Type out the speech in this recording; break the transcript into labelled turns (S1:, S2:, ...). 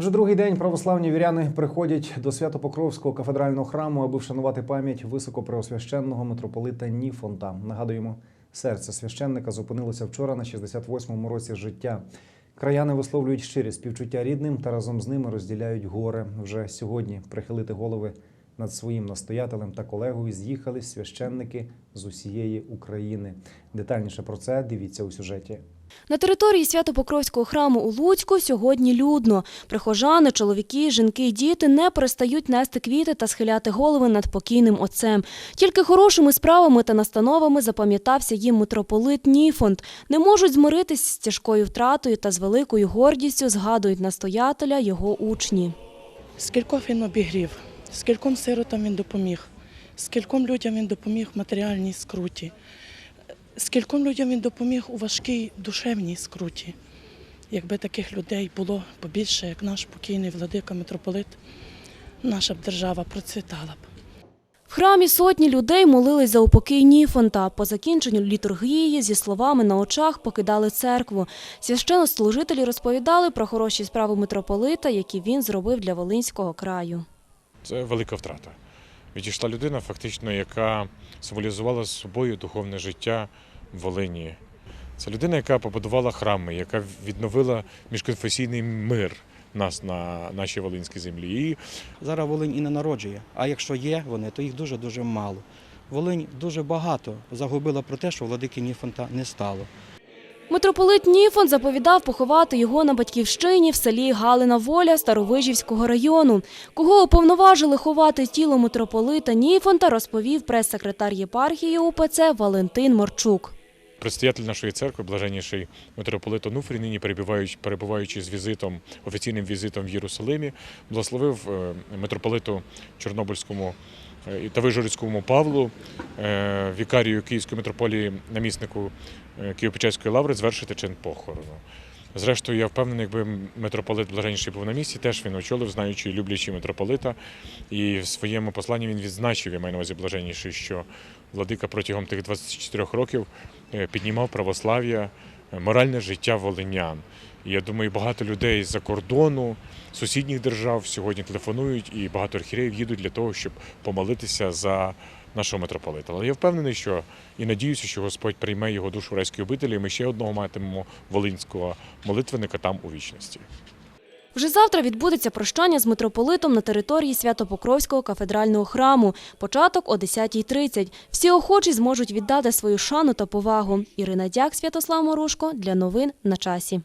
S1: Вже другий день православні віряни приходять до Свято-Покровського кафедрального храму, аби вшанувати пам'ять високопреосвященного митрополита Ніфонта. Нагадуємо, серце священника зупинилося вчора на 68-му році життя. Краяни висловлюють щирі співчуття рідним та разом з ними розділяють горе. Вже сьогодні прихилити голови над своїм настоятелем та колегою з'їхали священники з усієї України. Детальніше про це дивіться у сюжеті.
S2: На території Свято-Покровського храму у Луцьку сьогодні людно. Прихожани, чоловіки, жінки і діти не перестають нести квіти та схиляти голови над покійним отцем. Тільки хорошими справами та настановами запам'ятався їм митрополит Ніфонт. Не можуть змиритись з тяжкою втратою та з великою гордістю згадують настоятеля його учні.
S3: Скількох він обігрів, скільком сиротам він допоміг, скільком людям він допоміг в матеріальній скруті, скільком людям він допоміг у важкій душевній скруті. Якби таких людей було побільше, як наш покійний владика митрополит, наша б держава процвітала б.
S2: В храмі сотні людей молились за упокій Ніфонта. По закінченню літургії зі словами на очах покидали церкву. Священнослужителі розповідали про хороші справи митрополита, які він зробив для Волинського краю.
S4: Це велика втрата. Відійшла людина, фактично, яка символізувала собою духовне життя в Волині. Це людина, яка побудувала храми, яка відновила міжконфесійний мир нас на нашій волинській землі. І
S5: Зараз Волинь і не народжує. А якщо є вони, то їх дуже-дуже мало. Волинь дуже багато загубила про те, що владики Ніфонта не стало.
S2: Митрополит Ніфон заповідав поховати його на батьківщині в селі Галина Воля Старовижівського району. Кого уповноважили ховати тіло митрополита Ніфонта, розповів прес-секретар єпархії УПЦ Валентин Морчук.
S4: предстоятель нашої церкви, блаженніший митрополит Онуфрій, нині перебуваючи, з візитом, офіційним візитом в Єрусалимі, благословив е, митрополиту Чорнобильському та Вижгородському Павлу, е, вікарію Київської митрополії, наміснику е, Києво-Печерської лаври, звершити чин похорону. Зрештою, я впевнений, якби митрополит Блаженніший був на місці, теж він очолив, знаючи і люблячи митрополита. І в своєму посланні він відзначив, я маю на увазі Блаженніший, що владика протягом тих 24 років е, піднімав православ'я, е, моральне життя волинян. І я думаю, багато людей з-за кордону, сусідніх держав сьогодні телефонують, і багато архіреїв їдуть для того, щоб помолитися за нашого митрополита. Але я впевнений, що і надіюся, що Господь прийме його душу в райській обителі, і ми ще одного матимемо волинського молитвенника там у вічності.
S2: Вже завтра відбудеться прощання з митрополитом на території Свято-Покровського кафедрального храму. Початок о 10.30. Всі охочі зможуть віддати свою шану та повагу. Ірина Дяк, Святослав Морошко для новин на часі.